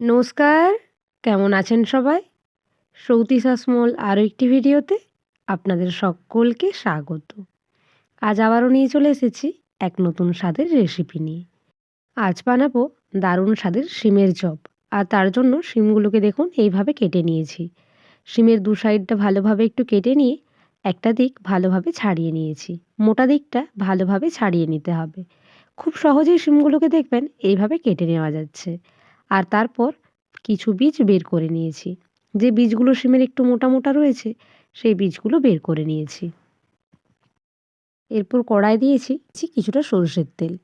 নমস্কার, কেমন আছেন সবাই? সৌতি শাসমল আরও একটি ভিডিওতে আপনাদের সকলকে স্বাগত। আজ আবারও নিয়ে চলে এসেছি এক নতুন স্বাদের রেসিপি নিয়ে। আজ বানাবো দারুণ স্বাদের শিমের চপ। আর তার জন্য শিমগুলোকে দেখুন, এইভাবে কেটে নিয়েছি। শিমের দু সাইডটা ভালোভাবে একটু কেটে নিয়ে একটা দিক ভালোভাবে ছাড়িয়ে নিয়েছি। মোটা দিকটা ভালোভাবে ছাড়িয়ে নিতে হবে। খুব সহজেই শিমগুলোকে দেখবেন, এইভাবে কেটে নেওয়া যাচ্ছে। আর তারপর কিছু বীজ বের করে নিয়েছি। যে বীজগুলো সিমের একটু মোটা মোটা রয়েছে, সেই বীজগুলো বের করে নিয়েছি। এরপর কড়াই দিয়েছি কিছুটা সরষের তেল।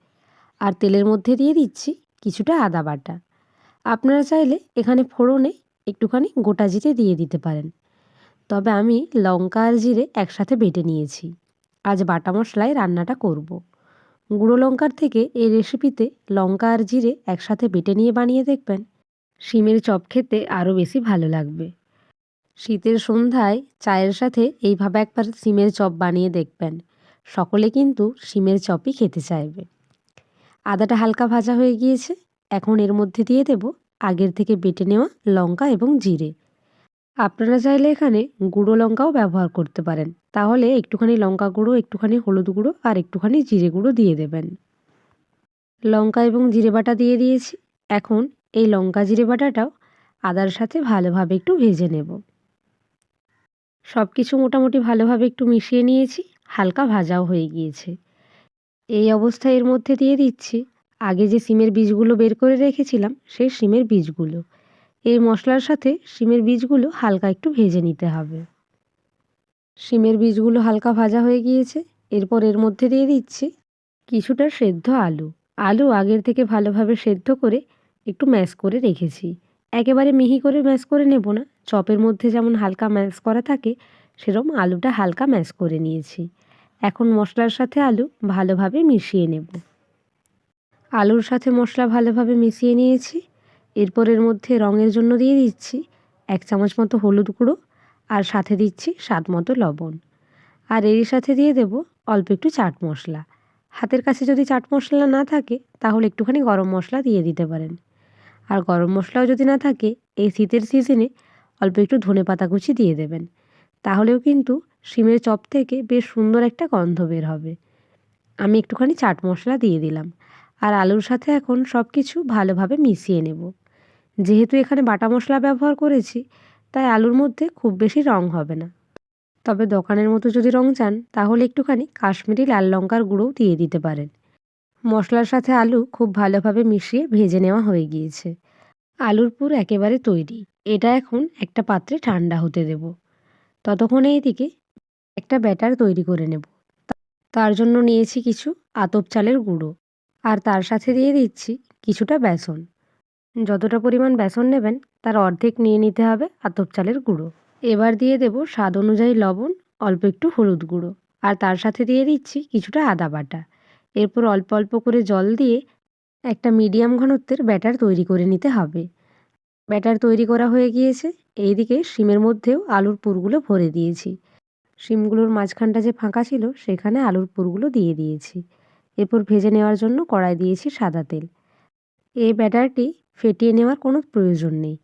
আর তেলের মধ্যে দিয়ে দিচ্ছি কিছুটা আদা বাটা। আপনারা চাইলে এখানে ফোড়নে একটুখানি গোটা জিরে দিয়ে দিতে পারেন। তবে আমি লঙ্কা আর জিরে একসাথে বেটে নিয়েছি। আজ বাটা মশলায় রান্নাটা করব। গুঁড়ো লঙ্কার থেকে এই রেসিপিতে লঙ্কা আর জিরে একসাথে বেটে নিয়ে বানিয়ে দেখবেন। শিমের চপ খেতে আরও বেশি ভালো লাগবে। শীতের সন্ধ্যায় চায়ের সাথে এইভাবে একবার শিমের চপ বানিয়ে দেখবেন। সকলে কিন্তু শিমের চপই খেতে চাইবে। আদাটা হালকা ভাজা হয়ে গিয়েছে। এখন এর মধ্যে দিয়ে দেব আগের থেকে বেটে নেওয়া লঙ্কা এবং জিরে। আপনারা চাইলে এখানে গুঁড়ো লঙ্কাও ব্যবহার করতে পারেন। তাহলে একটুখানি লঙ্কা গুঁড়ো, একটুখানি হলুদ গুঁড়ো আর একটুখানি জিরে গুঁড়ো দিয়ে দেবেন। লঙ্কা এবং জিরে বাটা দিয়ে দিয়েছি। এখন এই লঙ্কা জিরে বাটাটাও আদার সাথে ভালোভাবে একটু ভেজে নেব। সব কিছু মোটামুটি ভালোভাবে একটু মিশিয়ে নিয়েছি। হালকা ভাজাও হয়ে গিয়েছে। এই অবস্থায় এর মধ্যে দিয়ে দিচ্ছি। আগে যে সিমের বীজগুলো বের করে রেখেছিলাম, সেই সিমের বীজগুলো। এই মশলার সাথে সিমের বীজগুলো হালকা একটু ভেজে নিতে হবে। সিমের বীজগুলো হালকা ভাজা হয়ে গিয়েছে। এরপর এর মধ্যে দিয়ে দিচ্ছি কিছুটা সেদ্ধ আলু। আলু আগের থেকে ভালোভাবে সেদ্ধ করে একটু ম্যাশ করে রেখেছি। একেবারে মিহি করে ম্যাশ করে নেব না। চপের মধ্যে যেমন হালকা ম্যাশ করা থাকে, সেরকম আলুটা হালকা ম্যাশ করে নিয়েছি। এখন মশলার সাথে আলু ভালোভাবে মিশিয়ে নেব। আলুর সাথে মশলা ভালোভাবে মিশিয়ে নিয়েছি। এরপর এর মধ্যে রঙের জন্য দিয়ে দিচ্ছি এক চামচ মতো হলুদ গুঁড়ো আর সাথে দিচ্ছি স্বাদ মতো লবণ। আর এর সাথে দিয়ে দেব অল্প একটু চাট মশলা। হাতের কাছে যদি চাট মশলা না থাকে, তাহলে একটুখানি গরম মশলা দিয়ে দিতে পারেন। আর গরম মশলাও যদি না থাকে, এই শীতের সিজনে অল্প একটু ধনে পাতা কুচি দিয়ে দেবেন। তাহলেও কিন্তু শিমের চপ থেকে বেশ সুন্দর একটা গন্ধ বের হবে। আমি একটুখানি চাট মশলা দিয়ে দিলাম। আর আলুর সাথে এখন সব কিছু ভালোভাবে মিশিয়ে নেব। যেহেতু এখানে বাটা মশলা ব্যবহার করেছি, তাই আলুর মধ্যে খুব বেশি রং হবে না। তবে দোকানের মতো যদি রং চান, তাহলে একটুখানি কাশ্মীরি লাল লঙ্কার গুঁড়োও দিয়ে দিতে পারেন। মশলার সাথে আলু খুব ভালোভাবে মিশিয়ে ভেজে নেওয়া হয়ে গিয়েছে। আলুর পুর একেবারে তৈরি। এটা এখন একটা পাত্রে ঠান্ডা হতে দেব। ততক্ষণে এদিকে একটা ব্যাটার তৈরি করে নেব। তার জন্য নিয়েছি কিছু আতপ চালের গুঁড়ো। আর তার সাথে দিয়ে দিচ্ছি কিছুটা বেসন। যতটা পরিমাণ বেসন নেবেন, তার অর্ধেক নিয়ে নিতে হবে আতপ চালের গুঁড়ো। এবার দিয়ে দেব স্বাদ অনুযায়ী লবণ, অল্প একটু হলুদ গুঁড়ো। আর তার সাথে দিয়ে দিচ্ছি কিছুটা আদা বাটা। এরপর অল্প অল্প করে জল দিয়ে একটা মিডিয়াম ঘনত্বের ব্যাটার তৈরি করে নিতে হবে। ব্যাটার তৈরি করা হয়ে গিয়েছে। এইদিকে শিমের মধ্যেও আলুর পুরগুলো ভরে দিয়েছি। শিমগুলোর মাঝখানটা যে ফাঁকা ছিল, সেখানে আলুর পুরগুলো দিয়ে দিয়েছি। এরপর ভেজে নেওয়ার জন্য কড়াই দিয়েছি সাদা তেল। এই ব্যাটারটি ফেটিয়ে নেওয়ার কোনো প্রয়োজন নেই।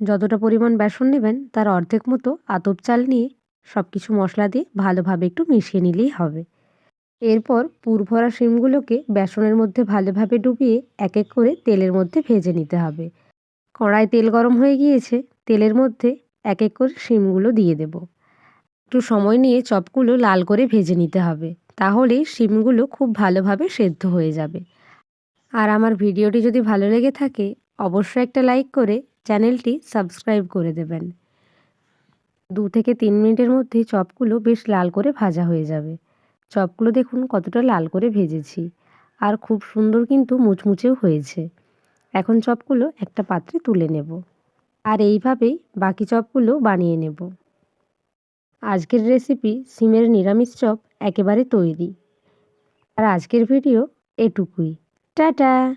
যতটা পরিমাণ বেসন নেবেন, তার অর্ধেক মতো আতপ চাল নিয়ে সব কিছু মশলা দিয়ে ভালোভাবে একটু মিশিয়ে নিলেই হবে। এরপর পুর ভরা শিমগুলোকে বেসনের মধ্যে ভালোভাবে ডুবিয়ে এক এক করে তেলের মধ্যে ভেজে নিতে হবে। কড়াই তেল গরম হয়ে গিয়েছে, তেলের মধ্যে এক এক করে শিমগুলো দিয়ে দেব। একটু সময় নিয়ে চপগুলো লাল করে ভেজে নিতে হবে, তাহলেই শিমগুলো খুব ভালোভাবে সেদ্ধ হয়ে যাবে। আর আমার ভিডিওটি যদি ভালো লেগে থাকে অবশ্যই একটা লাইক করে চ্যানেলটি সাবস্ক্রাইব করে দেবেন। দু থেকে তিন মিনিটের মধ্যে চপগুলো বেশ লাল করে ভাজা হয়ে যাবে। চপগুলো দেখুন কতটা লাল করে ভেজেছি। আর খুব সুন্দর কিন্তু মুচমুচেও হয়েছে। এখন চপগুলো একটা পাত্রে তুলে নেব। আর এইভাবেই বাকি চপগুলো বানিয়ে নেব। আজকের রেসিপি সিমের নিরামিষ চপ একেবারে তৈরি। আর আজকের ভিডিও এটুকুই। টাটা!